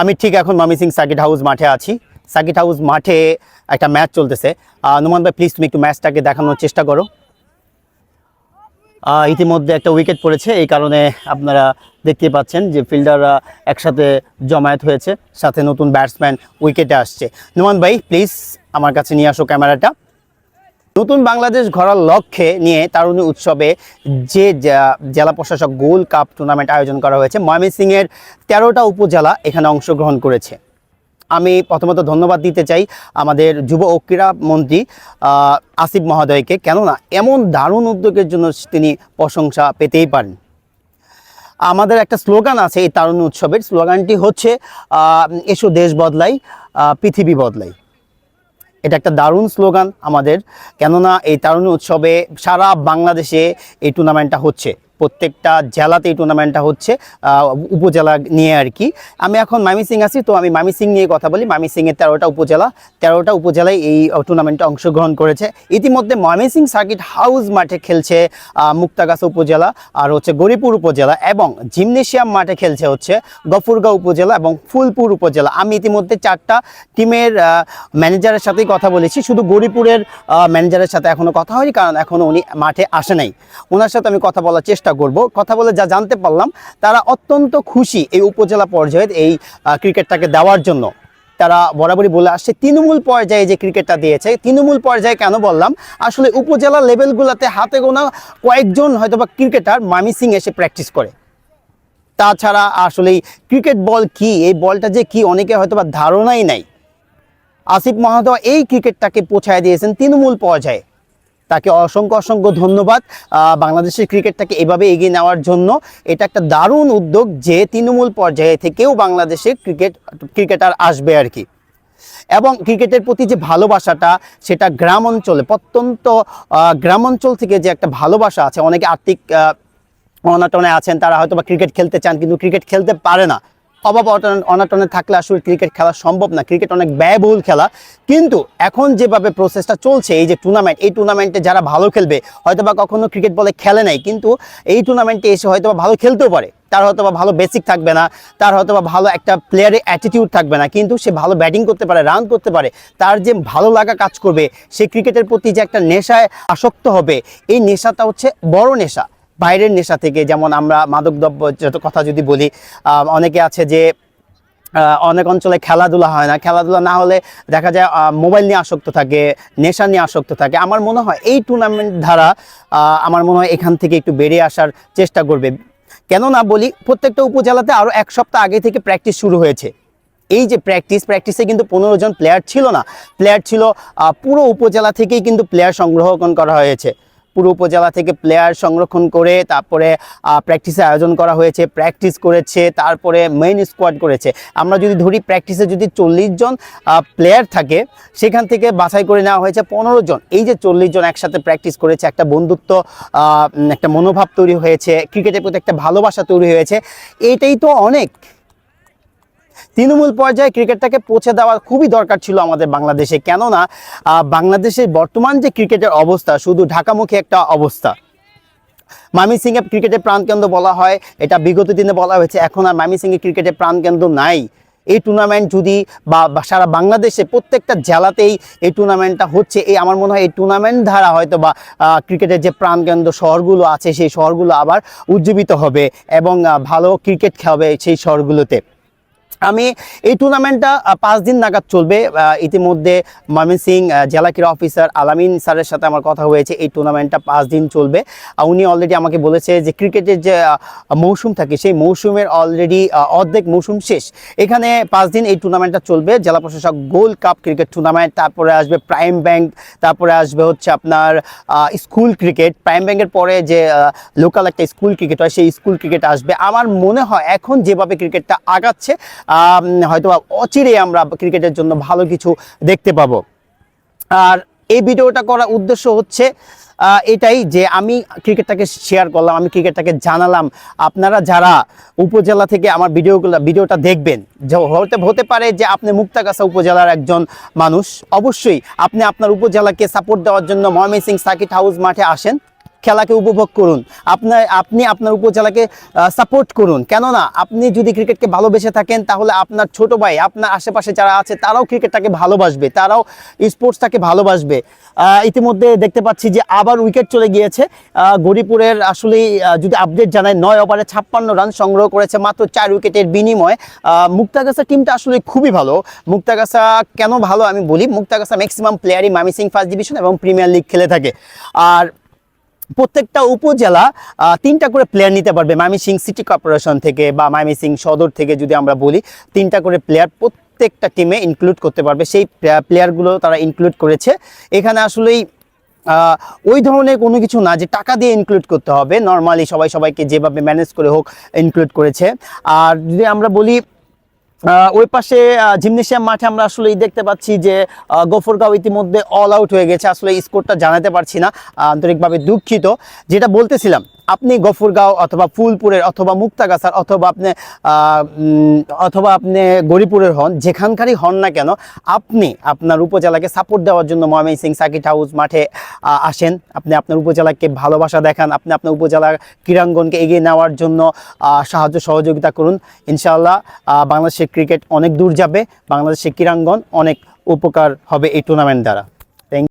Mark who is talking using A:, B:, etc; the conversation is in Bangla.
A: আমি ঠিক এখন ময়মনসিং সার্কিট হাউস মাঠে আছি। সার্কিট হাউস মাঠে একটা ম্যাচ চলতেছে। নোমান ভাই প্লিজ তুমি একটু ম্যাচটাকে দেখানোর চেষ্টা করো। ইতিমধ্যে একটা উইকেট পড়েছে, এই কারণে আপনারা দেখতে পাচ্ছেন যে ফিল্ডাররা একসাথে জমায়েত হয়েছে, সাথে নতুন ব্যাটসম্যান উইকেটে আসছে। নোমান ভাই প্লিজ আমার কাছে নিয়ে আসো ক্যামেরাটা। নতুন বাংলাদেশ ঘোরার লক্ষ্যে নিয়ে তারুণী উৎসবে যে জেলা প্রশাসক গোল্ড কাপ টুর্নামেন্ট আয়োজন করা হয়েছে, ময়মনসিংহের তেরোটা উপজেলা এখানে অংশগ্রহণ করেছে। আমি প্রথমত ধন্যবাদ দিতে চাই আমাদের যুব ও ক্রীড়া মন্ত্রী আসিফ মহোদয়কে, কেননা এমন দারুণ উদ্যোগের জন্য তিনি প্রশংসা পেতেই পারেন। আমাদের একটা স্লোগান আছে এই তারুণ্য উৎসবের, স্লোগানটি হচ্ছে এসো দেশ বদলাই পৃথিবী বদলাই। এটা একটা দারুণ স্লোগান আমাদের। কেননা এই তারুণ্য উৎসবে সারা বাংলাদেশে এই টুর্নামেন্টটা হচ্ছে। প্রত্যেকটা জেলাতে এই টুর্নামেন্টটা হচ্ছে উপজেলা নিয়ে আর কি। আমি এখন মামিসিং আছি, তো আমি মামিসিং নিয়ে কথা বলি। মামিসিংয়ের তেরোটা উপজেলা, তেরোটা উপজেলায় এই টুর্নামেন্টে অংশগ্রহণ করেছে। ইতিমধ্যে ময়মনসিং সার্কিট হাউস মাঠে খেলছে মুক্তাগাছা উপজেলা আর হচ্ছে গরিপুর উপজেলা এবং জিমনেশিয়াম মাঠে খেলছে হচ্ছে গফুরগাঁও উপজেলা এবং ফুলপুর উপজেলা। আমি ইতিমধ্যে চারটা টিমের ম্যানেজারের সাথেই কথা বলেছি। শুধু গরিপুরের ম্যানেজারের সাথে এখনও কথা হয়নি, কারণ এখনও উনি মাঠে আসে নাই। ওনার সাথে আমি কথা বলার চেষ্টা করব, কথা বলে যা জানতে পারলাম, তারা অত্যন্ত খুশি এই উপজেলা পর্যায়ে এই ক্রিকেটটাকে দেওয়ার জন্য। তারা বরাবরই বলে আসছে, তৃণমূল পর্যায়ে যে ক্রিকেটটা দিয়েছে তৃণমূল পর্যায়ে কেন বললাম, আসলে উপজেলা লেভেলগুলোতে হাতে গোনা কয়েকজন হয়তোবা ক্রিকেটার মামিসিং এসে প্র্যাকটিস করে। তাছাড়া আসলে ক্রিকেট বল কি, এই বলটা যে কি, অনেকে হয়তোবা ধারণাই নাই। আসিফ মহাদয় এই ক্রিকেটটাকে পৌঁছায় দিয়েছেন তৃণমূল পর্যায়ে। তাকে অসংখ্য অসংখ্য ধন্যবাদ। বাংলাদেশের ক্রিকেটটাকে এভাবে এগিয়ে নেওয়ার জন্য এটা একটা দারুণ উদ্যোগ যে তৃণমূল পর্যায়ে থেকেও বাংলাদেশে ক্রিকেট, ক্রিকেটার আসবে আর কি। এবং ক্রিকেটের প্রতি যে ভালোবাসাটা, সেটা গ্রাম অঞ্চলে প্রত্যন্ত গ্রাম অঞ্চল থেকে যে একটা ভালোবাসা আছে, অনেকে আর্থিক অনাটনে আছেন, তারা হয়তো বা ক্রিকেট খেলতে চান, কিন্তু ক্রিকেট খেলতে পারে না। অভাব অনাটনে থাকলে আসলে ক্রিকেট খেলা সম্ভব না। ক্রিকেট অনেক ব্যয়বহুল খেলা। কিন্তু এখন যেভাবে প্রসেসটা চলছে, এই যে টুর্নামেন্ট এই টুর্নামেন্টে যারা ভালো খেলবে হয়তো বা কখনো ক্রিকেট বলে খেলে নাই, কিন্তু এই টুর্নামেন্টে এসে হয়তো বা ভালো খেলতেও পারে। তার হয়তো বা ভালো বেসিক থাকবে না, তার হয়তো বা ভালো একটা প্লেয়ারের অ্যাটিটিউড থাকবে না, কিন্তু সে ভালো ব্যাটিং করতে পারে রান করতে পারে, তার যে ভালো লাগা কাজ করবে, সে ক্রিকেটের প্রতি যে একটা নেশায় আসক্ত হবে, এই নেশাটা হচ্ছে বড় নেশা। বাইরের নেশা থেকে যেমন আমরা মাদকদ্রব্য যত কথা যদি বলি অনেকে আছে যে অনেক অঞ্চলে খেলাধুলা হয় না। খেলাধুলা না হলে দেখা যায় মোবাইল নিয়ে আসক্ত থাকে নেশা নিয়ে আসক্ত থাকে। আমার মনে হয় এই টুর্নামেন্ট আহ, আমার মনে হয় এখান থেকে একটু বেরিয়ে আসার চেষ্টা করবে। কেন না বলি প্রত্যেকটা উপজেলাতে আরও এক সপ্তাহ আগে থেকে প্র্যাকটিস শুরু হয়েছে। এই যে প্র্যাকটিস প্র্যাকটিসে কিন্তু পনেরো জন প্লেয়ার ছিল না। প্লেয়ার ছিল পুরো উপজেলা থেকেই কিন্তু প্লেয়ার সংগ্রহ করা হয়েছে। পুরো উপজেলা থেকে প্লেয়ার সংরক্ষণ করে, তারপরে প্র্যাকটিসে আয়োজন করা হয়েছে প্র্যাকটিস করেছে, তারপরে মেইন স্কোয়াড করেছে। আমরা যদি ধরি প্র্যাকটিসে যদি চল্লিশ জন প্লেয়ার থাকে, সেখান থেকে বাছাই করে নেওয়া হয়েছে পনেরো জন। এই যে চল্লিশ জন একসাথে প্র্যাকটিস করেছে, একটা বন্ধুত্ব একটা মনোভাব তৈরি হয়েছে ক্রিকেটের প্রতি একটা ভালোবাসা তৈরি হয়েছে এইটাই তো অনেক। তৃণমূল পর্যায়ে ক্রিকেটটাকে পৌঁছে দেওয়া খুবই দরকার ছিল আমাদের বাংলাদেশে। কেননা বাংলাদেশের বর্তমান যে ক্রিকেটের অবস্থা, শুধু ঢাকামুখী একটা অবস্থা। মামি ক্রিকেটের প্রাণকেন্দ্র বলা হয়, এটা বিগত দিনে বলা হয়েছে, এখন আর মামি সিংয়ে ক্রিকেটের প্রাণকেন্দ্র নাই। এই টুর্নামেন্ট যদি বা সারা বাংলাদেশে প্রত্যেকটা জেলাতেই এই টুর্নামেন্টটা হচ্ছে, এই আমার মনে হয় এই টুর্নামেন্ট দ্বারা হয়তো বা ক্রিকেটের যে প্রাণকেন্দ্র শহরগুলো আছে, সেই শহরগুলো আবার উজ্জীবিত হবে এবং ভালো ক্রিকেট খেলবে সেই শহরগুলোতে। আমি এই টুর্নামেন্টটা পাঁচ দিন নাগাদ চলবে। ইতিমধ্যে আহ, জেলা ক্রীড়া অফিসার আলামিন স্যারের সাথে আমার কথা হয়েছে। এই টুর্নামেন্টটা পাঁচ দিন চলবে। উনি অলরেডি আমাকে বলেছে যে ক্রিকেটের যে মৌসুম থাকে সেই মৌসুমের অলরেডি অর্ধেক মৌসুম শেষ। এখানে পাঁচ দিন এই টুর্নামেন্টটা চলবে। জেলা প্রশাসক গোল্ড কাপ ক্রিকেট টুর্নামেন্ট তারপরে আসবে প্রাইম ব্যাংক তারপরে আসবে হচ্ছে আপনার স্কুল ক্রিকেট প্রাইম ব্যাংকের পরে যে লোকাল একটা স্কুল ক্রিকেট হয় সেই স্কুল ক্রিকেট আসবে। আমার মনে হয় এখন যেভাবে ক্রিকেটটা আগাচ্ছে হয়তো অচিরে আমরা ক্রিকেটের জন্য ভালো কিছু দেখতে পাবো। আর এই ভিডিওটা করার উদ্দেশ্য হচ্ছে এটাই যে আমি ক্রিকেটটাকে শেয়ার করলাম, আমি ক্রিকেটটাকে জানালাম। আপনারা যারা উপজেলা থেকে আমার ভিডিওগুলো, ভিডিওটা দেখবেন, যে হতে হতে পারে যে আপনি মুক্তাগাছা উপজেলার একজন মানুষ, অবশ্যই আপনি আপনার উপজেলাকে সাপোর্ট দেওয়ার জন্য ময়মনসিং সার্কিট হাউস মাঠে আসেন। খেলাকে উপভোগ করুন। আপনার, আপনি আপনার উপজেলাকে সাপোর্ট করুন। কেননা, আপনি যদি ক্রিকেটকে ভালোবেসে থাকেন, তাহলে আপনার ছোট ভাই, আপনার আশেপাশে যারা আছে, তারাও ক্রিকেটটাকে ভালোবাসবে, তারাও স্পোর্টসটাকে ভালোবাসবে। ইতিমধ্যে দেখতে পাচ্ছি যে আবার উইকেট চলে গিয়েছে। গরিপুরের আসলে যদি আপডেট জানায় নয় ওভারে ছাপ্পান্ন রান সংগ্রহ করেছে মাত্র চার উইকেটের বিনিময়ে। মুক্তাগাছা টিমটা আসলে খুবই ভালো। মুক্তাগাছা কেন ভালো আমি বলি? মুক্তাগাছা ম্যাক্সিমাম প্লেয়ারই মামিসিং ফার্স্ট ডিভিশন এবং প্রিমিয়ার লিগ খেলে থাকে। আর প্রত্যেকটা উপজেলা তিনটা করে প্লেয়ার নিতে পারবে। মাইমিসিং সিটি কর্পোরেশন থেকে বা মাইমিসিং সদর থেকে যদি আমরা বলি, তিনটা করে প্লেয়ার প্রত্যেকটা টিমে ইনক্লুড করতে পারবে। সেই প্লেয়ারগুলো তারা ইনক্লুড করেছে। এখানে আসলেই ওই ধরনের কোনো কিছু না যে টাকা দিয়ে ইনক্লুড করতে হবে। নর্মালি সবাই সবাইকে যেভাবে ম্যানেজ করে হোক ইনক্লুড করেছে। আর যদি আমরা বলি ওই পাশে জিমনেশিয়াম মাঠে আমরা আসলে দেখতে পাচ্ছি যে গফরগাঁও ইতিমধ্যে অল আউট হয়ে গেছে। আসলে স্কোরটা জানাতে পারছি না আন্তরিকভাবে দুঃখিত। যেটা বলতেছিলাম আপনি গফুরগাঁও অথবা ফুলপুরের অথবা মুক্তাগাছার অথবা আপনি অথবা আপনি গরিপুরের হন যেখানকারই হন না কেন, আপনি আপনার উপজেলাকে সাপোর্ট দেওয়ার জন্য ময়মনসিং সার্কিট হাউস মাঠে আসেন। আপনি আপনার উপজেলাকে ভালোবাসা দেখান, আপনি আপনার উপজেলার ক্রীড়াঙ্গনকে এগিয়ে নেওয়ার জন্য সাহায্য সহযোগিতা করুন। ইনশাআল্লাহ বাংলাদেশের ক্রিকেট অনেক দূর যাবে, বাংলাদেশের ক্রীড়াঙ্গন অনেক উপকার হবে এই টুর্নামেন্ট দ্বারা।